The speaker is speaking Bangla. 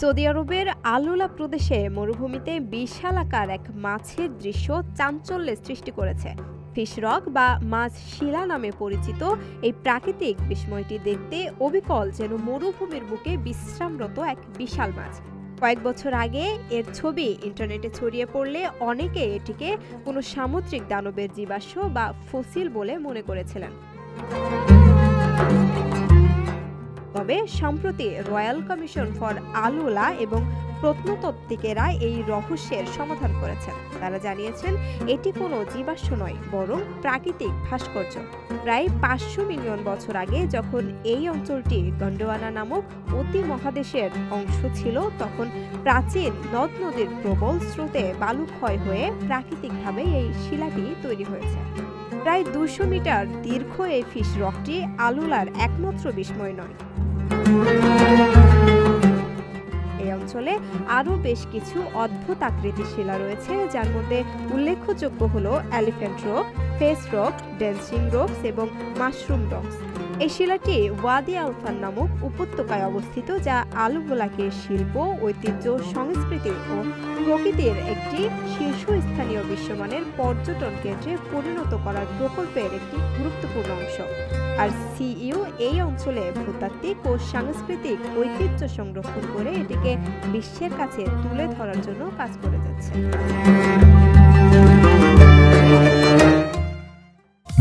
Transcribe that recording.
সৌদি আরবের আলোলা প্রদেশে মরুভূমিতে বিশালাকার এক মাছের দৃশ্য চাঞ্চল্যের সৃষ্টি করেছে। ফিশ রক বা মাছ শিলা নামে পরিচিত এই প্রাকৃতিক বিস্ময়টি দেখতে অবিকল যেন মরুভূমির বুকে বিশ্রামরত এক বিশাল মাছ। কয়েক বছর আগে এর ছবি ইন্টারনেটে ছড়িয়ে পড়লে অনেকে এটিকে কোনো সামুদ্রিক দানবের জীবাশ্ম বা ফসিল বলে মনে করেছিলেন। তবে সম্প্রতি রয়্যাল কমিশন ফর আলুলা এবং প্রত্নতত্ত্বিকেরা এই রহস্যের সমাধান করেছেন। তারা জানিয়েছেন, এটি কোনো জীবাশ্ম নয়, বরং প্রাকৃতিক ভাস্কর্য। প্রায় পাঁচশো মিলিয়ন বছর আগে যখন এই অঞ্চলটি গন্ডোয়ানা নামক অতি মহাদেশের অংশ ছিল, তখন প্রাচীন নদ নদীর প্রবল স্রোতে বালু ক্ষয় হয়ে প্রাকৃতিকভাবে এই শিলাটি তৈরি হয়েছে। প্রায় দুশো মিটার দীর্ঘ এই ফিশ রকটি আলুলার একমাত্র বিস্ময় নয়। এই অঞ্চলে আরও বেশ কিছু অদ্ভুত আকৃতির শিলা রয়েছে, যার মধ্যে উল্লেখযোগ্য হল elephant rock face rock dancing rocks এবং মাশরুম রকস এই শিলাটি ওয়াদি আলফান নামক উপত্যকায় অবস্থিত, যা আলুবোলাকে শিল্প, ঐতিহ্য, সংস্কৃতি ও প্রকৃতির একটি শীর্ষস্থানীয় বিশ্বমানের পর্যটন কেন্দ্রে পরিণত করার প্রকল্পের একটি গুরুত্বপূর্ণ অংশ। আর সিইও এই অঞ্চলে ভূতাত্ত্বিক ও সাংস্কৃতিক ঐতিহ্য সংরক্ষণ করে এটিকে বিশ্বের কাছে তুলে ধরার জন্য কাজ করে যাচ্ছে।